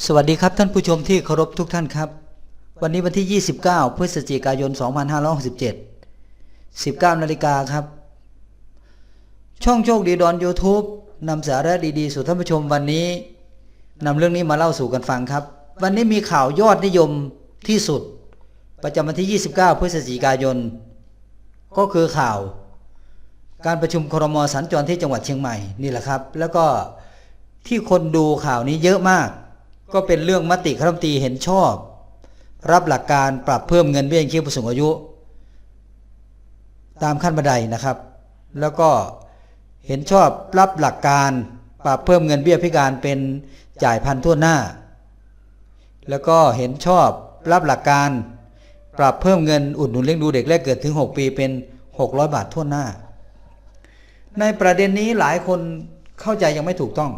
สวัสดีครับท่านผู้ชมที่เคารพทุกท่านครับ วันนี้วันที่ 29 พฤศจิกายน 2567 19นาฬิกาครับ ช่องโชคดีดอน YouTube นำสาระดีๆ สู่ท่านผู้ชมวันนี้นำเรื่องนี้มาเล่าสู่กันฟังครับ วันนี้มีข่าวยอดนิยมที่สุด ประจำวันที่ 29 พฤศจิกายน ก็คือข่าว การประชุมครมสัญจรที่จังหวัดเชียงใหม่นี่แหละครับ แล้วก็ที่คนดูข่าวนี้เยอะมาก ก็เป็นเรื่องมติคณะรัฐมนตรีเห็นชอบ รับหลักการปรับเพิ่มเงินเบี้ยยังชีพผู้สูงอายุ ตามขั้นบันไดนะครับ แล้วก็เห็นชอบรับหลักการปรับเพิ่มเงินเบี้ยพิการเป็นจ่ายพันทั่วหน้า แล้วก็เห็นชอบรับหลักการ ปรับเพิ่มเงินอุดหนุนเลี้ยงดูเด็กแรกเกิดถึง 6 ปีเป็น 600 บาททั่วหน้า ในประเด็นนี้หลายคนเข้าใจยังไม่ถูกต้อง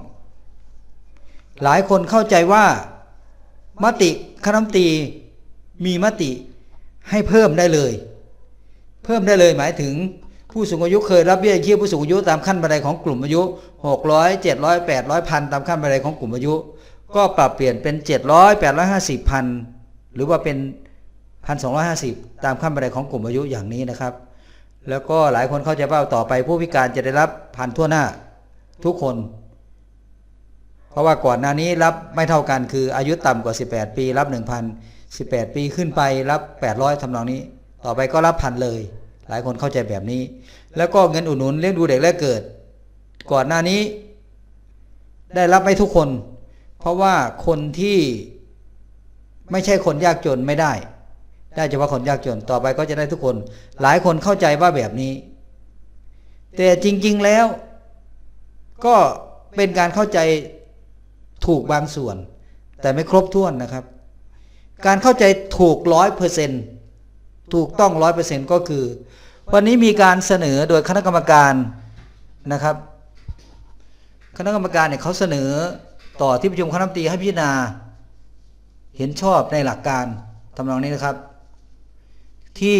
หลายคนเข้าใจว่า มติคณะมตีมีมติให้เพิ่มได้เลย เพิ่มได้เลยหมายถึงผู้สูงอายุเคยรับเบี้ยยังชีพผู้สูงอายุตามขั้นบันไดของกลุ่มอายุ 600 700 800พันตามขั้นบันไดของกลุ่มอายุ ก็ปรับเปลี่ยนเป็น 700 850พันหรือว่าเป็น 1,250 ตามขั้นบันไดของกลุ่มอายุอย่างนี้นะครับ แล้วก็หลายคนเข้าใจว่าต่อไปผู้พิการจะได้รับพันทั่วหน้าทุกคน เพราะว่าก่อนหน้านี้รับไม่เท่ากันคืออายุต่ำกว่า 18 ปี รับ 1,000 18 ปีขึ้นไปรับ 800ทำนองนี้ ต่อไปก็รับพันเลย หลายคนเข้าใจแบบนี้ แล้วก็เงินอุดหนุนเลี้ยงดูเด็กแรกเกิด ก่อนหน้านี้ ได้รับไม่ทุกคน เพราะว่าคนที่ไม่ใช่คนยากจนไม่ได้ ได้เฉพาะคนยากจนต่อไปก็จะได้ทุกคน หลายคนเข้าใจว่าแบบนี้ แต่จริง ๆแล้ว ก็เป็นการเข้าใจ ถูกบางส่วน แต่ไม่ครบถ้วนนะครับ การเข้าใจถูกร้อยเปอร์เซนถูกต้องร้อยเปอร์เซนก็คือ วันนี้มีการเสนอโดยคณะกรรมการนะครับ คณะกรรมการเนี่ยเขาเสนอต่อที่ประชุมคณะรัฐมนตรีให้พิจารณา เห็นชอบในหลักการทำนองนี้นะครับ ที่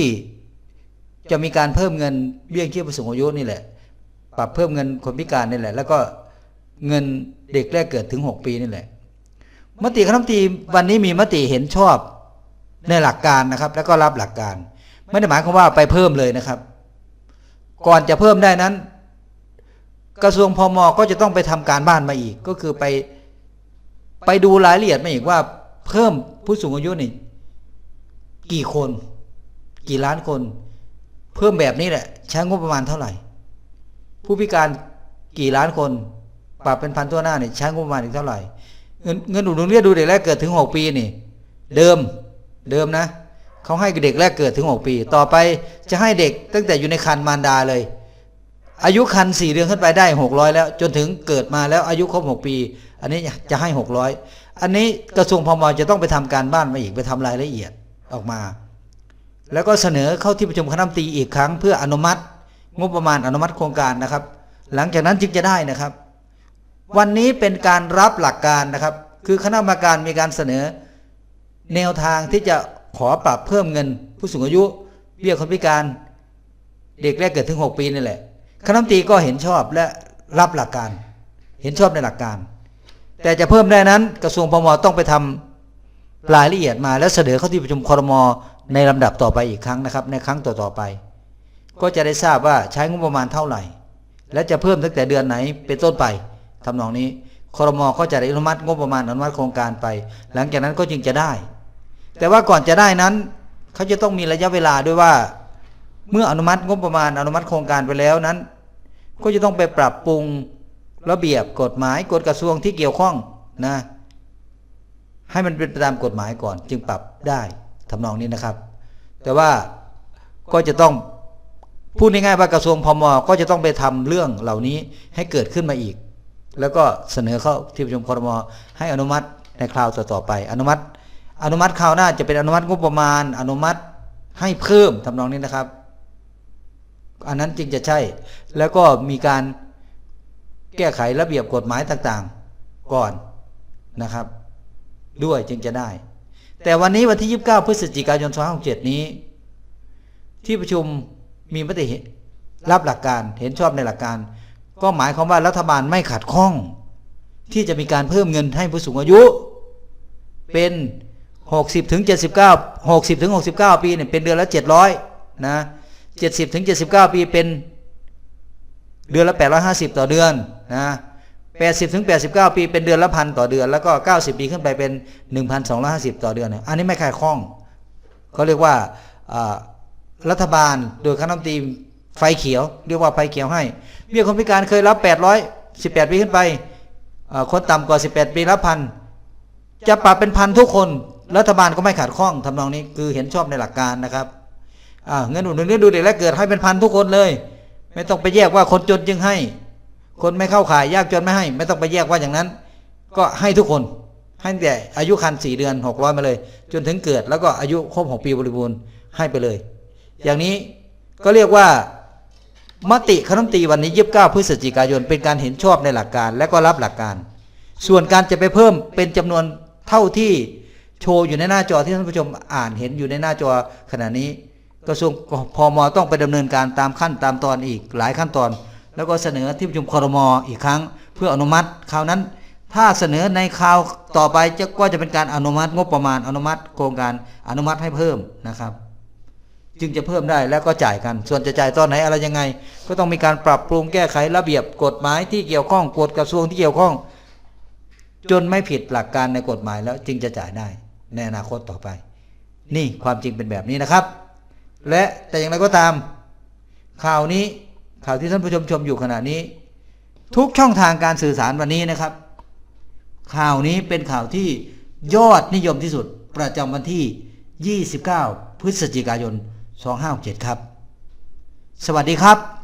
จะมีการเพิ่มเงินเบี้ยยังชีพผู้สูงอายุนี่แหละ ปรับเพิ่มเงินคนพิการนี่แหละ แล้วก็ เงินเด็กแรกเกิดถึง 6 ปีนี่แหละ มติคณะรัฐมนตรีวันนี้มีมติเห็นชอบในหลักการนะครับ แล้วก็รับหลักการ ไม่ได้หมายความว่าไปเพิ่มเลยนะครับ ก่อนจะเพิ่มได้นั้น กระทรวงพมก็จะต้องไปทำการบ้านมาอีก ก็คือไปไปดูรายละเอียดมาอีกว่า เพิ่มผู้สูงอายุนี่กี่คน กี่ล้านคน เพิ่มแบบนี้แหละ ใช้งบประมาณเท่าไหร่ ผู้พิการกี่ล้านคน ปรับเป็นพันตัวหน้าเนี่ยใช้งบประมาณอีกเท่าไหร่ เงินเงินอุดหนุนเลี้ยงดูเด็กแรกเกิดถึง6ปีนี่ เดิมเดิมนะเขาให้เด็กแรกเกิดถึง6ปี ต่อไปจะให้เด็กตั้งแต่อยู่ในครรภ์มารดาเลย อายุครรภ์สี่เดือนขึ้นไปได้600แล้ว จนถึงเกิดมาแล้วอายุครบ6ปี อันนี้จะให้600อันนี้กระทรวงพมจะต้องไปทำการบ้านมาอีกไปทำรายละเอียดออกมา แล้วก็เสนอเข้าที่ประชุมคณะรัฐมนตรีอีกครั้ง เพื่ออนุมัติ งบประมาณอนุมัติโครงการนะครับ หลังจากนั้นจึงจะได้นะครับ วันนี้เป็นการรับหลักการนะครับ คือคณะกรรมการมีการเสนอ แนวทางที่จะขอปรับเพิ่มเงิน ผู้สูงอายุ เบี้ยคนพิการเด็กแรกเกิดถึง 6 ปีนี่แหละ คณะรัฐมนตรีก็เห็นชอบและรับหลักการ เห็นชอบในหลักการ แต่จะเพิ่มได้นั้นกระทรวงพมต้องไปทำรายละเอียดมาแล้วเสนอเข้าที่ประชุมครมในลำดับต่อไปอีกครั้งนะครับ ในครั้งต่อๆไป ก็จะได้ทราบว่าใช้งบประมาณเท่าไหร่ และจะเพิ่มตั้งแต่เดือนไหนเป็นต้นไป ทำนองนี้ครมก็จะอนุมัติงบประมาณอนุมัติโครงการไป หลังจากนั้นก็จึงจะได้ แต่ว่าก่อนจะได้นั้นเขาจะต้องมีระยะเวลาด้วยว่า เมื่ออนุมัติงบประมาณอนุมัติโครงการไปแล้วนั้น ก็จะต้องไปปรับปรุงระเบียบกฎหมายกฎกระทรวงที่เกี่ยวข้องนะ ให้มันเป็นไปตามกฎหมายก่อน จึงปรับได้ทำนองนี้นะครับ แต่ว่าก็จะต้องพูดง่ายๆว่ากระทรวงพมก็จะต้องไปทำเรื่องเหล่านี้ให้เกิดขึ้นมาอีก แล้วก็เสนอเข้าที่ประชุมครมให้อนุมัติในคราวต่อๆไป อนุมัติ อนุมัติคราวหน้าจะเป็นอนุมัติงบประมาณ อนุมัติให้เพิ่มทำนองนี้นะครับ อันนั้นจึงจะใช่ แล้วก็มีการแก้ไขระเบียบกฎหมายต่างๆ ก่อนนะครับ ด้วยจึงจะได้ แต่วันนี้วันที่ 29 พฤศจิกายน2567นี้ ที่ประชุมมีมติรับหลักการเห็นชอบในหลักการ ก็หมายความว่ารัฐบาลไม่ขัดข้อง ที่จะมีการเพิ่มเงินให้ผู้สูงอายุ เป็น 60ถึง79 60ถึง69 ปีเนี่ยเป็นเดือนละ 700นะ70ถึง79 ปีเป็นเดือนละ 850 ต่อเดือนนะ80ถึง89 ปีเป็นเดือนละพันต่อเดือน แล้วก็ 90 ปีขึ้นไปเป็น 1,250 ต่อเดือนเนี่ยอันนี้ไม่ขายข้องเขาเรียกว่าอ่ารัฐบาลโดยคณะรัฐมนตรี ไฟเขียว เรียกว่าไฟเขียวให้ เบี้ยคนพิการเคยรับ 818 ปีขึ้นไป คนต่ำกว่า 18 ปีรับพันจะปรับเป็นพันทุกคนรัฐบาลก็ไม่ขาดข้องทำนองนี้คือเห็นชอบในหลักการนะครับเงินอุดหนุนเลี้ยงดูเด็กและเกิดให้เป็นพันทุกคนเลย ไม่ต้องไปแยกว่าคนจนจึงให้ คนไม่เข้าข่ายยากจนไม่ให้ ไม่ต้องไปแยกว่าอย่างนั้น ก็ให้ทุกคนให้แต่อายุคันสี่เดือนหกร้อยมาเลย จนถึงเกิดแล้วก็อายุครบหกปีบริบูรณ์ให้ไปเลย อย่างนี้ก็เรียกว่า มติคณะมนตรีวันนี้ยีิบเก้าพฤศจิกายน เป็นการเห็นชอบในหลักการ และก็รับหลักการ ส่วนการจะไปเพิ่มเป็นจำนวนเท่าที่โชว์อยู่ในหน้าจอที่ท่านผู้ชมอ่านเห็นอยู่ในหน้าจอขณะนี้ กระทรวงพอมต้องไปดำเนินการตามขั้นตามตอนอีกหลายขั้นตอน แล้วก็เสนอที่ประชุมคอรมอีกครั้ง เพื่ออนุมัติคราวนั้น ถ้าเสนอในคราวต่อไปจะก็จะเป็นการอนุมัติงบประมาณอนุมัติโครงการอนุมัติให้เพิ่มนะครับ จึงจะเพิ่มได้แล้วก็จ่ายกัน ส่วนจะจ่ายตอนไหนอะไรยังไง ก็ต้องมีการปรับปรุงแก้ไขระเบียบกฎหมายที่เกี่ยวข้องกฎกระทรวงที่เกี่ยวข้อง จนไม่ผิดหลักการในกฎหมายแล้วจึงจะจ่ายได้ในอนาคตต่อไป นี่ความจริงเป็นแบบนี้นะครับ และแต่อย่างไรก็ตาม ข่าวนี้ข่าวที่ท่านผู้ชมชมอยู่ขณะนี้ ทุกช่องทางการสื่อสารวันนี้นะครับ ข่าวนี้เป็นข่าวที่ยอดนิยมที่สุดประจำวันที่ 29 พฤศจิกายน 2567 ครับ สวัสดีครับ